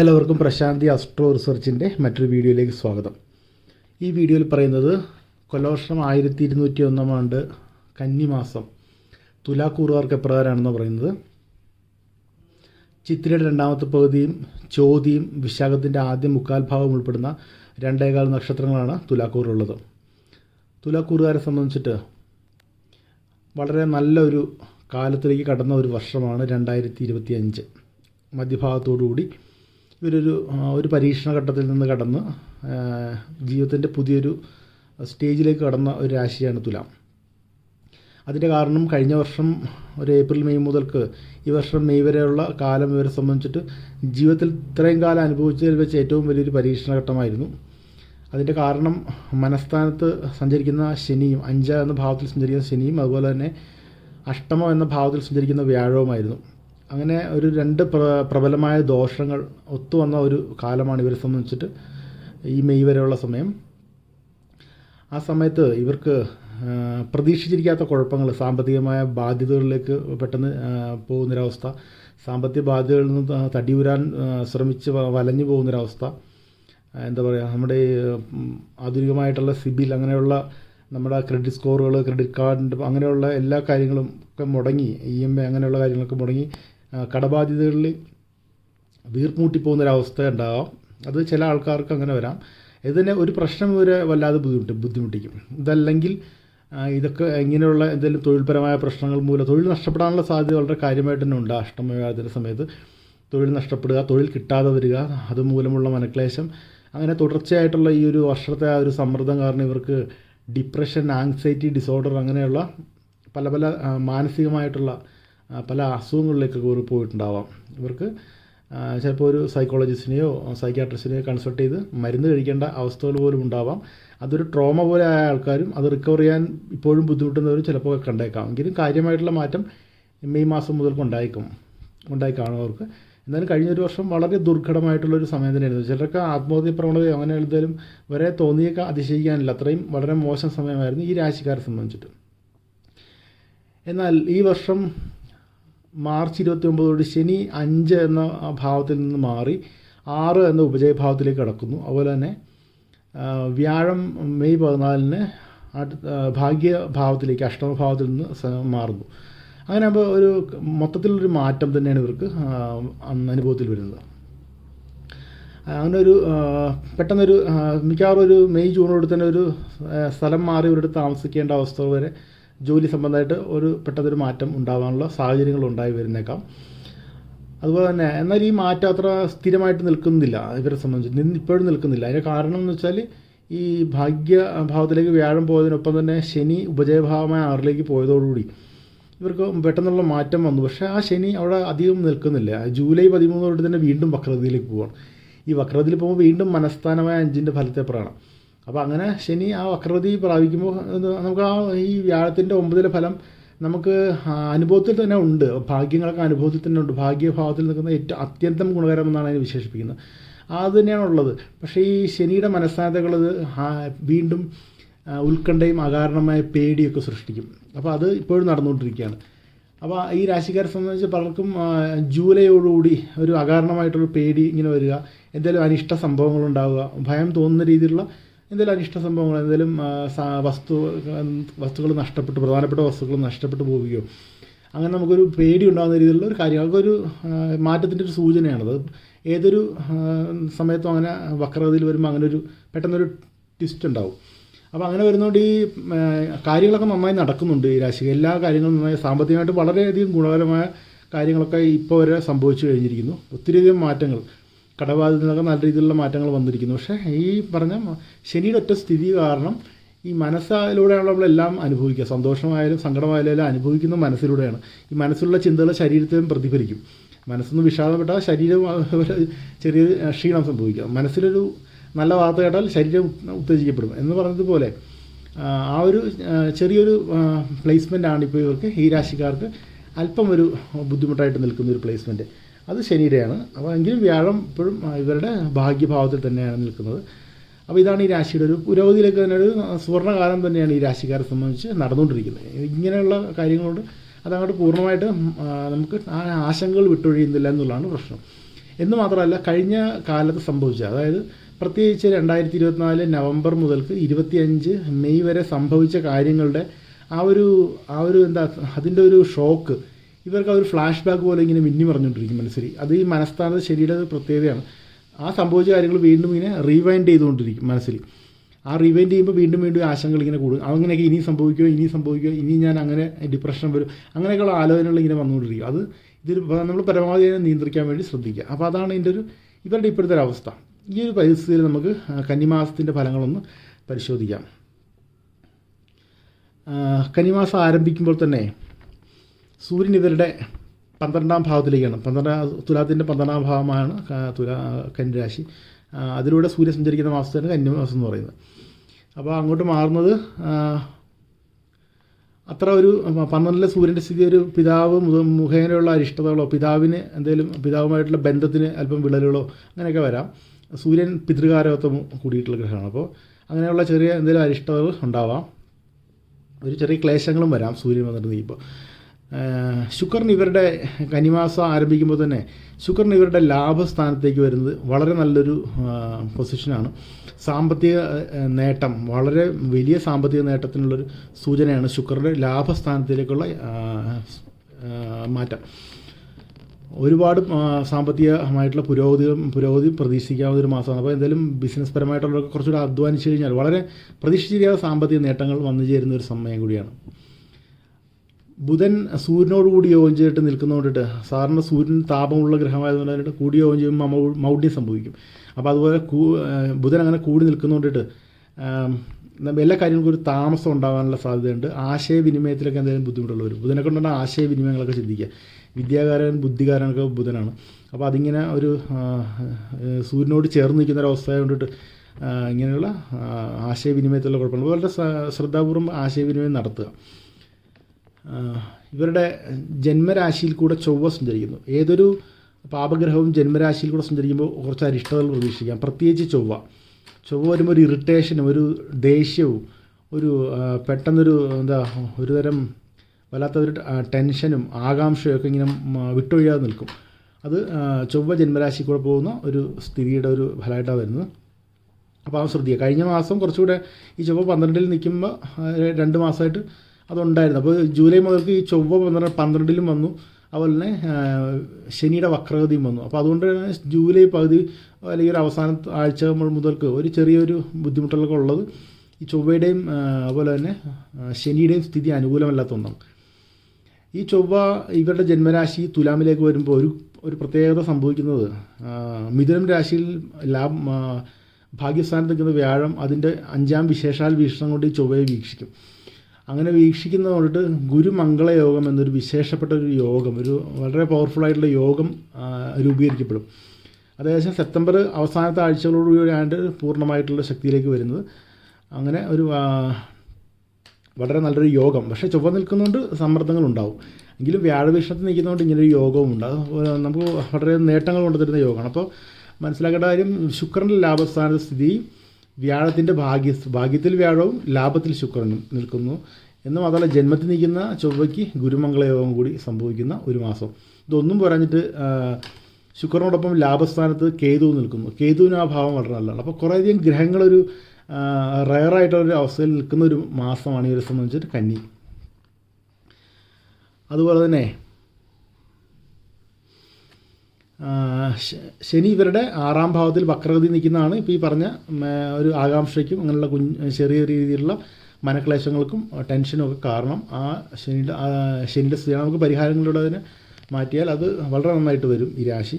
എല്ലാവർക്കും പ്രശാന്തി അസ്ട്രോ റിസർച്ചിന്റെ മറ്റൊരു വീഡിയോയിലേക്ക് സ്വാഗതം. ഈ വീഡിയോയിൽ പറയുന്നത് കൊല്ലവർഷം ആയിരത്തി ഇരുന്നൂറ്റി ഒന്നാം ആണ്ട് കന്നിമാസം തുലാക്കൂറുകാർക്ക് എപ്രകാരമാണെന്ന് പറയുന്നത്. ചിത്തിരയുടെ രണ്ടാമത്തെ പകുതിയും ചോതിയും വിശാഖത്തിന്റെ ആദ്യ മുക്കാൽ ഭാഗം ഉൾപ്പെടുന്ന രണ്ടേകാൽ നക്ഷത്രങ്ങളാണ് തുലാക്കൂറുള്ളത് തുലാക്കൂറുകാരെ സംബന്ധിച്ചിട്ട് വളരെ നല്ലൊരു കാലത്തിലേക്ക് കടന്ന ഒരു വർഷമാണ് രണ്ടായിരത്തി ഇരുപത്തി അഞ്ച് മധ്യഭാഗത്തോടുകൂടി ഇവരൊരു ഒരു പരീക്ഷണ ഘട്ടത്തിൽ നിന്ന് കടന്ന് ജീവിതത്തിന്റെ പുതിയൊരു സ്റ്റേജിലേക്ക് കടന്ന ഒരു രാശിയാണ് തുലാം. അതിന്റെ കാരണം കഴിഞ്ഞ വർഷം ഒരു ഏപ്രിൽ മെയ് മുതൽക്ക് ഈ വർഷം മെയ് വരെയുള്ള കാലം ഇവരെ സംബന്ധിച്ചിട്ട് ജീവിതത്തിൽ ഇത്രയും കാലം അനുഭവിച്ചതിൽ വെച്ച് ഏറ്റവും വലിയൊരു പരീക്ഷണ ഘട്ടമായിരുന്നു അതിന്റെ കാരണം മനസ്ഥാനത്ത് സഞ്ചരിക്കുന്ന ശനിയും അഞ്ച എന്ന ഭാവത്തിൽ സഞ്ചരിക്കുന്ന ശനിയും അതുപോലെ തന്നെ അഷ്ടമം എന്ന ഭാവത്തിൽ സഞ്ചരിക്കുന്ന വ്യാഴവുമായിരുന്നു. അങ്ങനെ ഒരു രണ്ട് പ്ര പ്രബലമായ ദോഷങ്ങൾ ഒത്തുവന്ന ഒരു കാലമാണ് ഇവരെ സംബന്ധിച്ചിട്ട് ഈ മെയ് വരെയുള്ള സമയം. ആ സമയത്ത് ഇവർക്ക് പ്രതീക്ഷിച്ചിരിക്കാത്ത കുഴപ്പങ്ങൾ സാമ്പത്തികമായ ബാധ്യതകളിലേക്ക് പെട്ടെന്ന് പോകുന്നൊരവസ്ഥ സാമ്പത്തിക ബാധ്യതകളിൽ നിന്ന് തടി തടിയുരാൻ ശ്രമിച്ച് വലഞ്ഞു പോകുന്നൊരവസ്ഥ എന്താ പറയുക നമ്മുടെ ആധുനികമായിട്ടുള്ള സിബിൽ അങ്ങനെയുള്ള നമ്മുടെ ക്രെഡിറ്റ് സ്കോറുകൾ ക്രെഡിറ്റ് കാർഡിന്റെ അങ്ങനെയുള്ള എല്ലാ കാര്യങ്ങളും ഒക്കെ മുടങ്ങി ഇ എം ഐ അങ്ങനെയുള്ള കാര്യങ്ങളൊക്കെ മുടങ്ങി കടബാധ്യതകളിൽ വീർപ്പുമുട്ടി പോകുന്നൊരവസ്ഥ ഉണ്ടാകാം അത് ചില ആൾക്കാർക്ക് അങ്ങനെ വരാം. ഇതിന് ഒരു പ്രശ്നം ഇവരെ വല്ലാതെ ബുദ്ധിമുട്ട് ബുദ്ധിമുട്ടിക്കും. ഇതല്ലെങ്കിൽ ഇതൊക്കെ ഇങ്ങനെയുള്ള എന്തെങ്കിലും തൊഴിൽപരമായ പ്രശ്നങ്ങൾ മൂലം തൊഴിൽ നഷ്ടപ്പെടാനുള്ള സാധ്യത വളരെ കാര്യമായിട്ട് തന്നെ ഉണ്ട് അഷ്ടമവിവാഹത്തിന്റെ സമയത്ത്. തൊഴിൽ നഷ്ടപ്പെടുക തൊഴിൽ കിട്ടാതെ വരിക അതുമൂലമുള്ള മനക്ലേശം. അങ്ങനെ തുടർച്ചയായിട്ടുള്ള ഈ ഒരു വർഷത്തെ ആ ഒരു സമ്മർദ്ദം കാരണം ഇവർക്ക് ഡിപ്രഷൻ ആങ്സൈറ്റി ഡിസോർഡർ അങ്ങനെയുള്ള പല പല മാനസികമായിട്ടുള്ള പല അസുഖങ്ങളിലേക്കൊക്കെ ഇവർ പോയിട്ടുണ്ടാവാം. ഇവർക്ക് ചിലപ്പോൾ ഒരു സൈക്കോളജിസ്റ്റിനെയോ സൈക്യാട്രിസ്റ്റിനെയോ കൺസൾട്ട് ചെയ്ത് മരുന്ന് കഴിക്കേണ്ട അവസ്ഥകൾ പോലും ഉണ്ടാവാം. അതൊരു ട്രോമ പോലെ ആയ ആൾക്കാരും അത് റിക്കവർ ചെയ്യാൻ ഇപ്പോഴും ബുദ്ധിമുട്ടുന്നവരും ചിലപ്പോൾ കണ്ടേക്കാം. എങ്കിലും കാര്യമായിട്ടുള്ള മാറ്റം മെയ് മാസം മുതൽക്ക് ഉണ്ടായിക്കും ഉണ്ടായി കാണും അവർക്ക്. എന്നാലും കഴിഞ്ഞൊരു വർഷം വളരെ ദുർഘടമായിട്ടുള്ളൊരു സമയം തന്നെയായിരുന്നു. ചിലർക്ക് ആത്മഹത്യ പ്രവണതയോ അങ്ങനെ എന്തെങ്കിലും വരെ തോന്നിയൊക്കെ അതിശയിക്കാനില്ല. അത്രയും വളരെ മോശം സമയമായിരുന്നു ഈ രാശിക്കാരെ സംബന്ധിച്ചിട്ട്. എന്നാൽ ഈ വർഷം മാർച്ച് ഇരുപത്തി ഒമ്പതോട് ശനി അഞ്ച് എന്ന ഭാവത്തിൽ നിന്ന് മാറി ആറ് എന്ന ഉപജയഭാവത്തിലേക്ക് കടക്കുന്നു. അതുപോലെ തന്നെ വ്യാഴം മെയ് പതിനാലിന് ഭാഗ്യഭാവത്തിലേക്ക് അഷ്ടമഭാവത്തിൽ നിന്ന് മാറുന്നു. അങ്ങനെ ആകുമ്പോൾ ഒരു മൊത്തത്തിലൊരു മാറ്റം തന്നെയാണ് ഇവർക്ക് അനുഭവത്തിൽ വരുന്നത്. അങ്ങനെ ഒരു പെട്ടെന്നൊരു മിക്കവാറും ഒരു മെയ് ജൂണോട് തന്നെ ഒരു സ്ഥലം മാറി ഇവരുടെ താമസിക്കേണ്ട അവസ്ഥ വരെ ജോലി സംബന്ധമായിട്ട് ഒരു പെട്ടെന്നൊരു മാറ്റം ഉണ്ടാകാനുള്ള സാഹചര്യങ്ങൾ ഉണ്ടായി വരുന്നേക്കാം. അതുപോലെ തന്നെ എന്നാൽ ഈ മാറ്റം അത്ര സ്ഥിരമായിട്ട് നിൽക്കുന്നില്ല ഇവരെ സംബന്ധിച്ച്. നിന്ന് ഇപ്പോഴും നിൽക്കുന്നില്ല. അതിന്റെ കാരണം എന്ന് വെച്ചാൽ ഈ ഭാഗ്യ ഭാവത്തിലേക്ക് വ്യാഴം പോയതിനൊപ്പം തന്നെ ശനി ഉപജയഭാവമായ ആറിലേക്ക് പോയതോടുകൂടി ഇവർക്ക് പെട്ടെന്നുള്ള മാറ്റം വന്നു. പക്ഷേ ആ ശനി അവിടെ അധികം നിൽക്കുന്നില്ല. ജൂലൈ പതിമൂന്നോട് തന്നെ വീണ്ടും വക്രതയിലേക്ക് പോവാണ്. ഈ വക്രതയിൽ പോകുമ്പോൾ വീണ്ടും മനസ്ഥാനമായ അഞ്ചിന്റെ ഫലത്തെ പറയണം. അപ്പോൾ അങ്ങനെ ശനി ആ വക്രതി പ്രാപിക്കുമ്പോൾ നമുക്ക് ആ ഈ വ്യാഴത്തിന്റെ ഒമ്പതിലെ ഫലം നമുക്ക് അനുഭവത്തിൽ തന്നെ ഉണ്ട്. ഭാഗ്യങ്ങളൊക്കെ അനുഭവത്തിൽ തന്നെ ഉണ്ട്. ഭാഗ്യഭാവത്തിൽ നിൽക്കുന്ന ഏറ്റവും അത്യന്തം ഗുണകരം എന്നാണ് അതിനെ വിശേഷിപ്പിക്കുന്നത്. അത് തന്നെയാണ് ഉള്ളത്. പക്ഷേ ഈ ശനിയുടെ മനസ്സാധ്യതകളത് വീണ്ടും ഉത്കണ്ഠയും അകാരണമായ പേടിയൊക്കെ സൃഷ്ടിക്കും. അപ്പോൾ അത് ഇപ്പോഴും നടന്നുകൊണ്ടിരിക്കുകയാണ്. അപ്പോൾ ഈ രാശിക്കാരെ സംബന്ധിച്ച് പലർക്കും ജൂലൈയോടുകൂടി ഒരു അകാരണമായിട്ടൊരു പേടി ഇങ്ങനെ വരിക എന്തെങ്കിലും അനിഷ്ട സംഭവങ്ങളുണ്ടാവുക ഭയം തോന്നുന്ന രീതിയിലുള്ള എന്തെങ്കിലും അനിഷ്ട സംഭവങ്ങൾ എന്തെങ്കിലും വസ്തു വസ്തുക്കൾ നഷ്ടപ്പെട്ടു പ്രധാനപ്പെട്ട വസ്തുക്കൾ നഷ്ടപ്പെട്ടു പോവുകയോ അങ്ങനെ നമുക്കൊരു പേടി ഉണ്ടാകുന്ന രീതിയിലുള്ള ഒരു കാര്യം. അതൊരു മാറ്റത്തിന്റെ ഒരു സൂചനയാണത്. ഏതൊരു സമയത്തും അങ്ങനെ വക്രഗതിയിൽ വരുമ്പോൾ അങ്ങനെ ഒരു പെട്ടെന്നൊരു ട്വിസ്റ്റ് ഉണ്ടാവും. അപ്പോൾ അങ്ങനെ വരുന്നതുകൊണ്ട് ഈ കാര്യങ്ങളൊക്കെ നന്നായി നടക്കുന്നുണ്ട് ഈ രാശി എല്ലാ കാര്യങ്ങളും നന്നായി സാമ്പത്തികമായിട്ട് വളരെയധികം ഗുണകരമായ കാര്യങ്ങളൊക്കെ ഇപ്പോൾ വരെ സംഭവിച്ചു കഴിഞ്ഞിരിക്കുന്നു. ഒത്തിരിയധികം മാറ്റങ്ങൾ. കടബാധ്യതകളൊക്കെ നല്ല രീതിയിലുള്ള മാറ്റങ്ങൾ വന്നിരിക്കുന്നു. പക്ഷേ ഈ പറഞ്ഞ ശനിയുടെ ഒറ്റ സ്ഥിതി കാരണം ഈ മനസ്സിലൂടെയാണ് നമ്മളെല്ലാം അനുഭവിക്കുക. സന്തോഷമായാലും സങ്കടമായാലും എല്ലാം അനുഭവിക്കുന്ന മനസ്സിലൂടെയാണ്. ഈ മനസ്സിലുള്ള ചിന്തകൾ ശരീരത്തിലും പ്രതിഫലിക്കും. മനസ്സൊന്ന് വിഷാദപ്പെട്ടാൽ ശരീരം ചെറിയ ക്ഷീണം സംഭവിക്കുക മനസ്സിലൊരു നല്ല വാർത്ത കേട്ടാൽ ശരീരം ഉത്തേജിക്കപ്പെടും. എന്ന് പറഞ്ഞതുപോലെ ആ ഒരു ചെറിയൊരു പ്ലേസ്മെന്റ് ആണ് ഇപ്പോൾ ഇവർക്ക് ഈ രാശിക്കാർക്ക് അല്പം ഒരു ബുദ്ധിമുട്ടായിട്ട് നിൽക്കുന്ന ഒരു പ്ലേസ്മെന്റ് അത് ശനിയുടെയാണ്. അപ്പോൾ എങ്കിലും വ്യാഴം ഇപ്പോഴും ഇവരുടെ ഭാഗ്യഭാവത്തിൽ തന്നെയാണ് നിൽക്കുന്നത്. അപ്പോൾ ഇതാണ് ഈ രാശിയുടെ ഒരു പുരോഗതിയിലേക്ക് തന്നെ ഒരു സുവർണകാലം തന്നെയാണ് ഈ രാശിക്കാരെ സംബന്ധിച്ച് നടന്നുകൊണ്ടിരിക്കുന്നത്. ഇങ്ങനെയുള്ള കാര്യങ്ങളോട് അതങ്ങോട്ട് പൂർണമായിട്ട് നമുക്ക് ആ ആശങ്കകൾ വിട്ടൊഴിയുന്നില്ല എന്നുള്ളതാണ് പ്രശ്നം. എന്ന് മാത്രമല്ല കഴിഞ്ഞ കാലത്ത് സംഭവിച്ച അതായത് പ്രത്യേകിച്ച് രണ്ടായിരത്തി ഇരുപത്തിനാല് നവംബർ മുതൽക്ക് ഇരുപത്തിയഞ്ച് മെയ് വരെ സംഭവിച്ച കാര്യങ്ങളുടെ ആ ഒരു ആ ഒരു എന്താ അതിന്റെ ഒരു ഷോക്ക് ഇവർക്ക് ആ ഒരു ഫ്ലാഷ് ബാക്ക് പോലെ ഇങ്ങനെ മിന്നി പറഞ്ഞുകൊണ്ടിരിക്കും മനസ്സിൽ. അത് ഈ മനസ്ഥാനത്ത് ശരിയുടെ ഒരു പ്രത്യേകതയാണ്. ആ സംഭവിച്ച കാര്യങ്ങൾ വീണ്ടും ഇങ്ങനെ റീവൈൻഡ് ചെയ്തുകൊണ്ടിരിക്കും മനസ്സിൽ. ആ റീവൈൻഡ് ചെയ്യുമ്പോൾ വീണ്ടും വീണ്ടും ആശങ്കകൾ ഇങ്ങനെ കൂടും. അങ്ങനെയൊക്കെ ഇനി സംഭവിക്കുമോ ഇനി സംഭവിക്കുമോ ഇനി ഞാൻ അങ്ങനെ ഡിപ്രഷൻ വരും അങ്ങനെയൊക്കെയുള്ള ആലോചനകൾ ഇങ്ങനെ വന്നുകൊണ്ടിരിക്കും. അത് ഇതിൽ നമ്മൾ പരമാവധി നിയന്ത്രിക്കാൻ വേണ്ടി ശ്രദ്ധിക്കുക. അപ്പോൾ അതാണ് ഇതിന്റെ ഒരു ഇവരുടെ ഇപ്പോഴത്തെ ഒരു അവസ്ഥ. ഈ ഒരു പരിസ്ഥിതിയിൽ നമുക്ക് കന്നിമാസത്തിന്റെ ഫലങ്ങളൊന്ന് പരിശോധിക്കാം. കന്നിമാസം ആരംഭിക്കുമ്പോൾ തന്നെ സൂര്യൻ ഇവരുടെ പന്ത്രണ്ടാം ഭാവത്തിലേക്കാണ്. പന്ത്രണ്ടാം തുലാത്തിന്റെ പന്ത്രണ്ടാം ഭാവമാണ് തുലാ കന്നിരാശി അതിലൂടെ സൂര്യൻ സഞ്ചരിക്കുന്ന മാസത്തിന് കന്നിമാസം എന്ന് പറയുന്നത്. അപ്പോൾ അങ്ങോട്ട് മാറുന്നത് അത്ര ഒരു പന്ത്രണ്ടിലെ സൂര്യന്റെ സ്ഥിതി ഒരു പിതാവ് മുഖേനയുള്ള അരിഷ്ടതകളോ പിതാവിന് എന്തെങ്കിലും പിതാവുമായിട്ടുള്ള ബന്ധത്തിന് അല്പം വിള്ളലുകളോ അങ്ങനെയൊക്കെ വരാം. സൂര്യൻ പിതൃകാരോത്വം കൂടിയിട്ടുള്ള ഗ്രഹമാണ്. അപ്പോൾ അങ്ങനെയുള്ള ചെറിയ എന്തെങ്കിലും അരിഷ്ടതകൾ ഉണ്ടാവാം. ഒരു ചെറിയ ക്ലേശങ്ങളും വരാം സൂര്യൻ വന്നിട്ട് നീക്കുമ്പോൾ ശുക്രൻ ഇവരുടെ കനിമാസം ആരംഭിക്കുമ്പോൾ തന്നെ ശുക്രൻ ഇവരുടെ ലാഭസ്ഥാനത്തേക്ക് വരുന്നത് വളരെ നല്ലൊരു പൊസിഷനാണ് സാമ്പത്തിക നേട്ടം വളരെ വലിയ സാമ്പത്തിക നേട്ടത്തിനുള്ളൊരു സൂചനയാണ് ശുക്രന്റെ ലാഭസ്ഥാനത്തിലേക്കുള്ള മാറ്റം. ഒരുപാട് സാമ്പത്തികമായിട്ടുള്ള പുരോഗതി പുരോഗതി പ്രതീക്ഷിക്കാവുന്ന ഒരു മാസമാണ്. അപ്പോൾ എന്തായാലും ബിസിനസ് പരമായിട്ടുള്ളവർക്ക് കുറച്ചുകൂടെ അധ്വാനിച്ചു കഴിഞ്ഞാൽ വളരെ പ്രതീക്ഷിച്ചിരിക്കാത്ത സാമ്പത്തിക നേട്ടങ്ങൾ വന്നു ചേരുന്ന ഒരു സമയം കൂടിയാണ്. ബുധൻ സൂര്യനോട് കൂടി യോഗം ചെയ്തിട്ട് നിൽക്കുന്നതുകൊണ്ടിട്ട് സാറിന് സൂര്യൻ താപമുള്ള ഗ്രഹമായതുകൊണ്ടിട്ട് കൂടി യോഗം ചെയ്യുമ്പോൾ മൗഢ്യം സംഭവിക്കും. അപ്പോൾ അതുപോലെ ബുധൻ അങ്ങനെ കൂടി നിൽക്കുന്നതുകൊണ്ടിട്ട് എല്ലാ കാര്യങ്ങൾക്കും ഒരു താമസം ഉണ്ടാകാനുള്ള സാധ്യതയുണ്ട്. ആശയവിനിമയത്തിലൊക്കെ എന്തെങ്കിലും ബുദ്ധിമുട്ടുള്ളവർ ബുധനെ കൊണ്ടുള്ള ആശയവിനിമയങ്ങളൊക്കെ ചിന്തിക്കുക. വിദ്യാകാരൻ ബുദ്ധികാരനൊക്കെ ബുധനാണ്. അപ്പോൾ അതിങ്ങനെ ഒരു സൂര്യനോട് ചേർന്ന് നിൽക്കുന്ന ഒരു അവസ്ഥ കൊണ്ടിട്ട് ഇങ്ങനെയുള്ള ആശയവിനിമയത്തിലുള്ള കുഴപ്പങ്ങൾ. വളരെ ശ്രദ്ധാപൂർവം ആശയവിനിമയം നടത്തുക. ഇവരുടെ ജന്മരാശിയിൽ കൂടെ ചൊവ്വ സഞ്ചരിക്കുന്നു. ഏതൊരു പാപഗ്രഹവും ജന്മരാശിയിൽ കൂടെ സഞ്ചരിക്കുമ്പോൾ കുറച്ച് അരിഷ്ടതകൾ പ്രതീക്ഷിക്കാം. പ്രത്യേകിച്ച് ചൊവ്വ. ചൊവ്വ വരുമ്പോൾ ഒരു ഇറിറ്റേഷനും ഒരു ദേഷ്യവും ഒരു പെട്ടെന്നൊരു എന്താ ഒരു തരം വല്ലാത്ത ഒരു ടെൻഷനും ആകാംക്ഷയൊക്കെ ഇങ്ങനെ വിട്ടൊഴിയാതെ നിൽക്കും. അത് ചൊവ്വ ജന്മരാശി കൂടെ പോകുന്ന ഒരു സ്ഥിതിയുടെ ഒരു ഫലമായിട്ടാണ് വരുന്നത്. അപ്പോൾ ആ ശ്രദ്ധിക്കുക. കഴിഞ്ഞ മാസം കുറച്ചുകൂടെ ഈ ചൊവ്വ പന്ത്രണ്ടിൽ നിൽക്കുമ്പോൾ രണ്ട് മാസമായിട്ട് അതുണ്ടായിരുന്നു. അപ്പോൾ ജൂലൈ മുതൽക്ക് ഈ ചൊവ്വ പന്ത്രണ്ട് പന്ത്രണ്ടിലും വന്നു. അതുപോലെ തന്നെ ശനിയുടെ വക്രഗതിയും വന്നു. അപ്പോൾ അതുകൊണ്ട് തന്നെ ജൂലൈ പകുതി അല്ലെങ്കിൽ ഒരു അവസാന ആഴ്ച മുതൽക്ക് ഒരു ചെറിയൊരു ബുദ്ധിമുട്ടുകളൊക്കെ ഉള്ളത്. ഈ ചൊവ്വയുടെയും അതുപോലെ തന്നെ ശനിയുടെയും സ്ഥിതി അനുകൂലമല്ലാത്ത ഒന്നാണ്. ഈ ചൊവ്വ ഇവരുടെ ജന്മരാശി തുലാമിലേക്ക് വരുമ്പോൾ ഒരു ഒരു പ്രത്യേകത സംഭവിക്കുന്നത് മിഥുനം രാശിയിൽ ലാഭ ഭാഗ്യസ്ഥാനത്ത് നിൽക്കുന്ന വ്യാഴം അതിന്റെ അഞ്ചാം വിശേഷാൽ വീക്ഷണം കൊണ്ട് ഈ ചൊവ്വയെ വീക്ഷിക്കും. അങ്ങനെ വീക്ഷിക്കുന്നത് കൊണ്ടിട്ട് ഗുരുമംഗള യോഗം എന്നൊരു വിശേഷപ്പെട്ട ഒരു യോഗം ഒരു വളരെ പവർഫുൾ ആയിട്ടുള്ള യോഗം രൂപീകരിക്കപ്പെടും. അതേശം സെപ്റ്റംബർ അവസാനത്തെ ആഴ്ചകളോടുകൂടിയാണ് പൂർണമായിട്ടുള്ള ശക്തിയിലേക്ക് വരുന്നത്. അങ്ങനെ ഒരു വളരെ നല്ലൊരു യോഗം. പക്ഷേ ചൊവ്വ നിൽക്കുന്നതുകൊണ്ട് സമ്മർദ്ദങ്ങൾ ഉണ്ടാവും. എങ്കിലും വ്യാഴവീക്ഷണത്തിൽ നിൽക്കുന്നതുകൊണ്ട് ഇങ്ങനൊരു യോഗവും ഉണ്ട്. നമുക്ക് വളരെ നേട്ടങ്ങൾ കൊണ്ടുതരുന്ന യോഗമാണ്. അപ്പോൾ മനസ്സിലാക്കേണ്ട കാര്യം ശുക്രന്റെ ലാഭസ്ഥാനത്തെ സ്ഥിതി വ്യാഴത്തിന്റെ ഭാഗ്യ ഭാഗ്യത്തിൽ വ്യാഴവും ലാഭത്തിൽ ശുക്രനും നിൽക്കുന്നു. എന്ന് മാത്രമല്ല ജന്മത്തിൽ നിൽക്കുന്ന ചൊവ്വയ്ക്ക് ഗുരുമംഗളയോഗം കൂടി സംഭവിക്കുന്ന ഒരു മാസം. ഇതൊന്നും പറഞ്ഞിട്ട് ശുക്രനോടൊപ്പം ലാഭസ്ഥാനത്ത് കേതു നിൽക്കുന്നു. കേതുവിന് ആ ഭാവം വളരെ നല്ലതാണ്. അപ്പോൾ കുറേയധികം ഗ്രഹങ്ങളൊരു റയറായിട്ടുള്ളൊരു അവസ്ഥയിൽ നിൽക്കുന്ന ഒരു മാസമാണ് ഈ ഒരു സംബന്ധിച്ചിട്ട് കന്നി. അതുപോലെ തന്നെ ആ, ശ- ശനി ഇവരുടെ ആറാം ഭാവത്തിൽ വക്രഗതി നിൽക്കുന്നതാണ്. ഇപ്പോൾ ഈ പറഞ്ഞ ഒരു ആകാംക്ഷയ്ക്കും അങ്ങനെയുള്ള കുഞ്ഞ് ചെറിയ രീതിയിലുള്ള മനക്ലേശങ്ങൾക്കും ടെൻഷനും ഒക്കെ കാരണം ആ ശനിയുടെ ശനിയുടെ സ്ഥിതി. നമുക്ക് പരിഹാരങ്ങളിലൂടെ അതിനെ മാറ്റിയാൽ അത് വളരെ നന്നായിട്ട് വരും ഈ രാശി.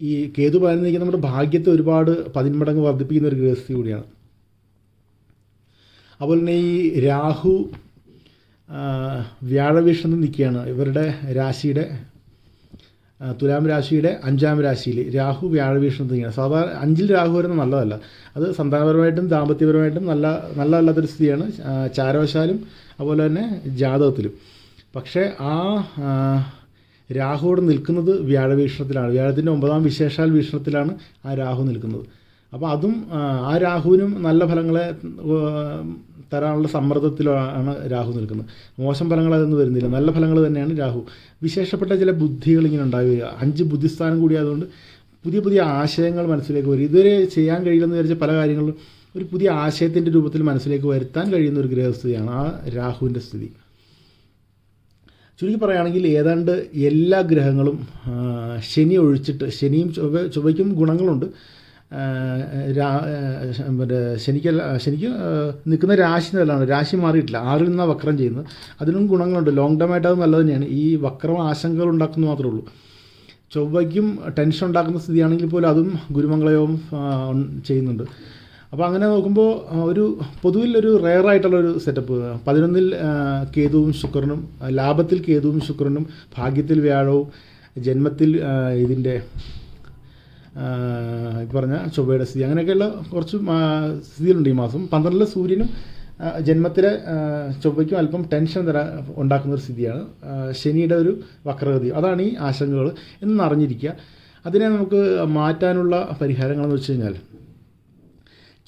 ഈ കേതു പതിനൊന്ന് നിൽക്കുന്ന നമ്മുടെ ഭാഗ്യത്തെ ഒരുപാട് പതിന്മടങ്ങ് വർദ്ധിപ്പിക്കുന്ന ഒരു ഗൃഹസ്ഥി കൂടിയാണ്. അതുപോലെ തന്നെ ഈ രാഹു വ്യാഴവീക്ഷണത്തിൽ നിൽക്കുകയാണ്. ഇവരുടെ രാശിയുടെ തുലാം രാശിയുടെ അഞ്ചാം രാശിയിൽ രാഹു വ്യാഴവീക്ഷണത്തിൽ നിൽക്കുകയാണ്. സാധാരണ അഞ്ചിൽ രാഹു വരുന്നത് നല്ലതല്ല. അത് സന്താനപരമായിട്ടും ദാമ്പത്യപരമായിട്ടും നല്ല നല്ലതല്ലാത്തൊരു സ്ഥിതിയാണ്. ആ, ചാരവശാലും അതുപോലെ തന്നെ ജാതകത്തിലും. പക്ഷേ ആ രാഹുവോട് നിൽക്കുന്നത് വ്യാഴവീക്ഷണത്തിലാണ് വ്യാഴത്തിന്റെ ഒമ്പതാം വിശേഷാൽ വീക്ഷണത്തിലാണ് ആ രാഹു നിൽക്കുന്നത്. അപ്പോൾ അതും ആ, രാഹുവിനും നല്ല ഫലങ്ങളെ തരാനുള്ള സമ്മർദ്ദത്തിലാണ് രാഹു നിൽക്കുന്നത്. മോശം ഫലങ്ങൾ അതൊന്നും വരുന്നില്ല. നല്ല ഫലങ്ങൾ തന്നെയാണ് രാഹു. വിശേഷപ്പെട്ട ചില ബുദ്ധികൾ ഇങ്ങനെ ഉണ്ടാവുക. അഞ്ച് ബുദ്ധിസ്ഥാനം കൂടി ആയതുകൊണ്ട് പുതിയ പുതിയ ആശയങ്ങൾ മനസ്സിലേക്ക് വരും. ഇതുവരെ ചെയ്യാൻ കഴിയില്ലെന്ന് വിചാരിച്ച പല കാര്യങ്ങളും ഒരു പുതിയ ആശയത്തിന്റെ രൂപത്തിൽ മനസ്സിലേക്ക് വരുത്താൻ കഴിയുന്ന ഒരു ഗ്രഹസ്ഥിതിയാണ് ആ രാഹുവിന്റെ സ്ഥിതി. ചുരുക്കി പറയുകയാണെങ്കിൽ ഏതാണ്ട് എല്ലാ ഗ്രഹങ്ങളും ശനി ഒഴിച്ചിട്ട് ശനിയും ചൊവ്വ ചൊവ്വയ്ക്കും ഗുണങ്ങളുണ്ട്. മറ്റേ ശനിക്കല്ല ശനിക്ക് നിൽക്കുന്ന രാശി നല്ലതാണ് രാശി മാറിയിട്ടില്ല. ആറിൽ നിന്നാണ് വക്രം ചെയ്യുന്നത്? അതിനും ഗുണങ്ങളുണ്ട്. ലോങ് ടേം ആയിട്ട് അത് നല്ലത് തന്നെയാണ്. ഈ വക്രം ആശങ്കകൾ ഉണ്ടാക്കുന്നു മാത്രമേ ഉള്ളൂ. ചൊവ്വയ്ക്കും ടെൻഷൻ ഉണ്ടാക്കുന്ന സ്ഥിതിയാണെങ്കിൽ പോലും അതും ഗുരുമംഗളയവും ചെയ്യുന്നുണ്ട്. അപ്പോൾ അങ്ങനെ നോക്കുമ്പോൾ ഒരു പൊതുവിൽ ഒരു റെയർ ആയിട്ടുള്ളൊരു സെറ്റപ്പ് പതിനൊന്നിൽ കേതുവും ശുക്രനും ലാഭത്തിൽ കേതുവും ശുക്രനും ഭാഗ്യത്തിൽ വ്യാഴവും ജന്മത്തിൽ ഇതിന്റെ പറഞ്ഞ ചൊവ്വയുടെ സ്ഥിതി. അങ്ങനെയൊക്കെയുള്ള കുറച്ച് സ്ഥിതികളുണ്ട് ഈ മാസം. പന്ത്രണ്ടിലെ സൂര്യനും ജന്മത്തിലെ ചൊവ്വയ്ക്കും അല്പം ടെൻഷൻ തരാ ഉണ്ടാക്കുന്ന ഒരു സ്ഥിതിയാണ്. ശനിയുടെ ഒരു വക്രഗതി. അതാണ് ഈ ആശങ്കകൾ എന്ന് അറിഞ്ഞിരിക്കുക. അതിനെ നമുക്ക് മാറ്റാനുള്ള പരിഹാരങ്ങളെന്ന് വെച്ച് കഴിഞ്ഞാൽ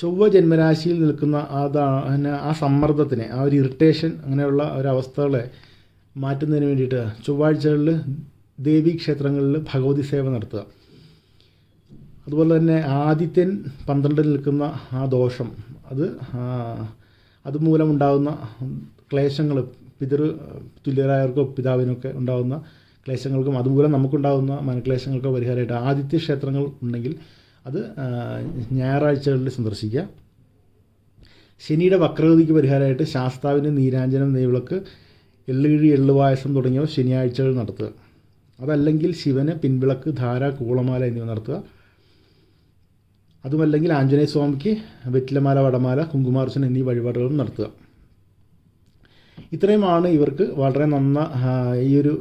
ചൊവ്വ ജന്മരാശിയിൽ നിൽക്കുന്ന അതാണ് ആ സമ്മർദ്ദത്തിനെ ആ ഒരു ഇറിറ്റേഷൻ അങ്ങനെയുള്ള ഒരവസ്ഥകളെ മാറ്റുന്നതിന് വേണ്ടിയിട്ട് ചൊവ്വാഴ്ചകളിൽ ദേവീ ക്ഷേത്രങ്ങളിൽ ഭഗവതി സേവ നടത്തുക. അതുപോലെ തന്നെ ആദിത്യൻ പന്ത്രണ്ടിൽ നിൽക്കുന്ന ആ ദോഷം അത് അതുമൂലം ഉണ്ടാകുന്ന ക്ലേശങ്ങൾ പിതൃ തുല്യരായവർക്കോ പിതാവിനൊക്കെ ഉണ്ടാകുന്ന ക്ലേശങ്ങൾക്കും അതുമൂലം നമുക്കുണ്ടാകുന്ന മനക്ലേശങ്ങൾക്കോ പരിഹാരമായിട്ട് ആദിത്യ ക്ഷേത്രങ്ങൾ ഉണ്ടെങ്കിൽ അത് ഞായറാഴ്ചകളിൽ സന്ദർശിക്കുക. ശനിയുടെ വക്രഗതിക്ക് പരിഹാരമായിട്ട് ശാസ്താവിന് നീരാഞ്ജനം നെയ്വിളക്ക് എള്ളുകിഴി എള്ളുപായസം തുടങ്ങിയവ ശനിയാഴ്ചകൾ നടത്തുക. അതല്ലെങ്കിൽ ശിവന് പിൻവിളക്ക് ധാര കൂളമാല എന്നിവ നടത്തുക. അതുമല്ലെങ്കിൽ ആഞ്ജനേയ സ്വാമിക്ക് വെറ്റിലമാല വടമാല കുങ്കുമാർച്ചന എന്നീ വഴിപാടുകളും നടത്തുക. ഇത്രയുമാണ് ഇവർക്ക് വളരെ നന്ന ഈ ഒരു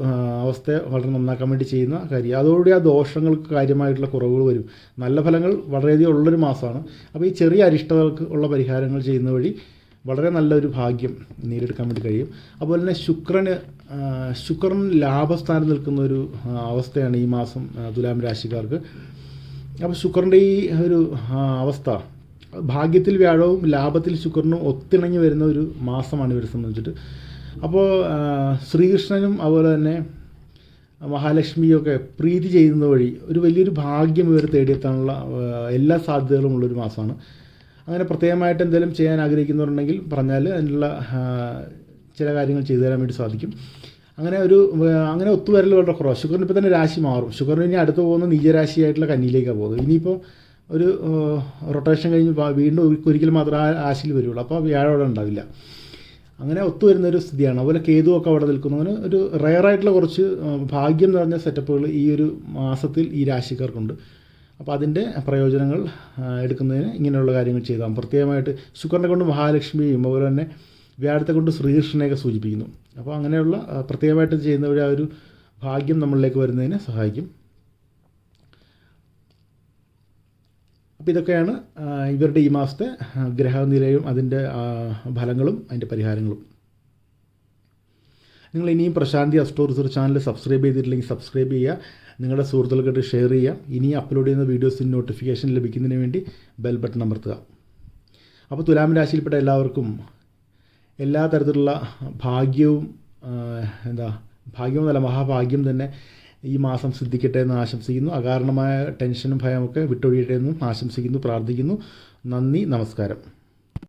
അവസ്ഥയെ വളരെ നന്നാക്കാൻ വേണ്ടി ചെയ്യുന്ന കാര്യം. അതോടുകൂടി ആ ദോഷങ്ങൾക്ക് കാര്യമായിട്ടുള്ള കുറവുകൾ വരും. നല്ല ഫലങ്ങൾ വളരെയധികം ഉള്ളൊരു മാസമാണ്. അപ്പോൾ ഈ ചെറിയ അരിഷ്ടതകൾക്ക് ഉള്ള പരിഹാരങ്ങൾ ചെയ്യുന്ന വഴി വളരെ നല്ലൊരു ഭാഗ്യം നേടിയെടുക്കാൻ വേണ്ടി കഴിയും. അതുപോലെ തന്നെ ശുക്രന് ശുക്രൻ ലാഭസ്ഥാനം നിൽക്കുന്ന ഒരു അവസ്ഥയാണ് ഈ മാസം തുലാം രാശിക്കാർക്ക്. അപ്പോൾ ശുക്രന്റെ ഈ ഒരു അവസ്ഥ ഭാഗ്യത്തിൽ വ്യാഴവും ലാഭത്തിൽ ശുക്രനും ഒത്തിണങ്ങി വരുന്ന ഒരു മാസമാണ് ഇവരെ സംബന്ധിച്ചിട്ട്. അപ്പോൾ ശ്രീകൃഷ്ണനും അതുപോലെ തന്നെ മഹാലക്ഷ്മിയൊക്കെ പ്രീതി ചെയ്യുന്നത് വഴി ഒരു വലിയൊരു ഭാഗ്യം ഇവർ തേടിയെത്താനുള്ള എല്ലാ സാധ്യതകളും ഉള്ളൊരു മാസമാണ്. അങ്ങനെ പ്രത്യേകമായിട്ട് എന്തെങ്കിലും ചെയ്യാൻ ആഗ്രഹിക്കുന്നുണ്ടെങ്കിൽ പറഞ്ഞാൽ അതിനുള്ള ചില കാര്യങ്ങൾ ചെയ്തു തരാൻ വേണ്ടി സാധിക്കും. അങ്ങനെ ഒരു അങ്ങനെ ഒത്തുവരൽ വളരെ കുറവാണ് ഷുഗറിന് ഇപ്പോൾ തന്നെ രാശി മാറും. ഷുഗറിന് ഇനി അടുത്ത് പോകുന്ന നീചരാശിയായിട്ടുള്ള കന്നിയിലേക്കാണ് പോകുന്നത്. ഇനിയിപ്പോൾ ഒരു റൊട്ടേഷൻ കഴിഞ്ഞ് വീണ്ടും ഒരിക്കലും മാത്രമേ ആ രാശിയിൽ വരുള്ളൂ. അപ്പോൾ വ്യാഴം അവിടെ ഉണ്ടാവില്ല. അങ്ങനെ ഒത്തുവരുന്ന ഒരു സ്ഥിതിയാണ്. അതുപോലെ കേതുവൊക്കെ അവിടെ നിൽക്കുന്നു. അങ്ങനെ ഒരു റയർ ആയിട്ടുള്ള കുറച്ച് ഭാഗ്യം നിറഞ്ഞ സെറ്റപ്പുകൾ ഈ ഒരു മാസത്തിൽ ഈ രാശിക്കാർക്കുണ്ട്. അപ്പോൾ അതിന്റെ പ്രയോജനങ്ങൾ എടുക്കുന്നതിന് ഇങ്ങനെയുള്ള കാര്യങ്ങൾ ചെയ്താൽ പ്രത്യേകമായിട്ട് ശുക്രനെ കൊണ്ട് മഹാലക്ഷ്മിയും അതുപോലെ തന്നെ വ്യാഴത്തെ കൊണ്ട് ശ്രീകൃഷ്ണനെയൊക്കെ സൂചിപ്പിക്കുന്നു. അപ്പോൾ അങ്ങനെയുള്ള പ്രത്യേകമായിട്ട് ചെയ്യുന്ന ഒരു ആ ഒരു ഭാഗ്യം നമ്മളിലേക്ക് വരുന്നതിനെ സഹായിക്കും. അപ്പോൾ ഇതൊക്കെയാണ് ഇവരുടെ ഈ മാസത്തെ ഗ്രഹനിലയും അതിന്റെ ഫലങ്ങളും അതിന്റെ പരിഹാരങ്ങളും. നിങ്ങൾ ഇനിയും Prashanthi astro research channel subscribe ചെയ്തിട്ടില്ലെങ്കിൽ സബ്സ്ക്രൈബ് ചെയ്യുക. നിങ്ങളുടെ സുഹൃത്തുക്കൾക്കായിട്ട് ഷെയർ ചെയ്യുക. ഇനി അപ്ലോഡ് ചെയ്യുന്ന വീഡിയോസിന് നോട്ടിഫിക്കേഷൻ ലഭിക്കുന്നതിന് വേണ്ടി ബെൽ ബട്ടൺ അമർത്തുക. അപ്പോൾ തുലാം രാശിയിൽപ്പെട്ട എല്ലാവർക്കും എല്ലാ തരത്തിലുള്ള ഭാഗ്യവും എന്താ ഭാഗ്യമെന്നല്ല മഹാഭാഗ്യം തന്നെ ഈ മാസം സിദ്ധിക്കട്ടെ എന്ന് ആശംസിക്കുന്നു. അകാരണമായ ടെൻഷനും ഭയമൊക്കെ വിട്ടൊഴിയട്ടെ എന്നും ആശംസിക്കുന്നു പ്രാർത്ഥിക്കുന്നു. നന്ദി നമസ്കാരം.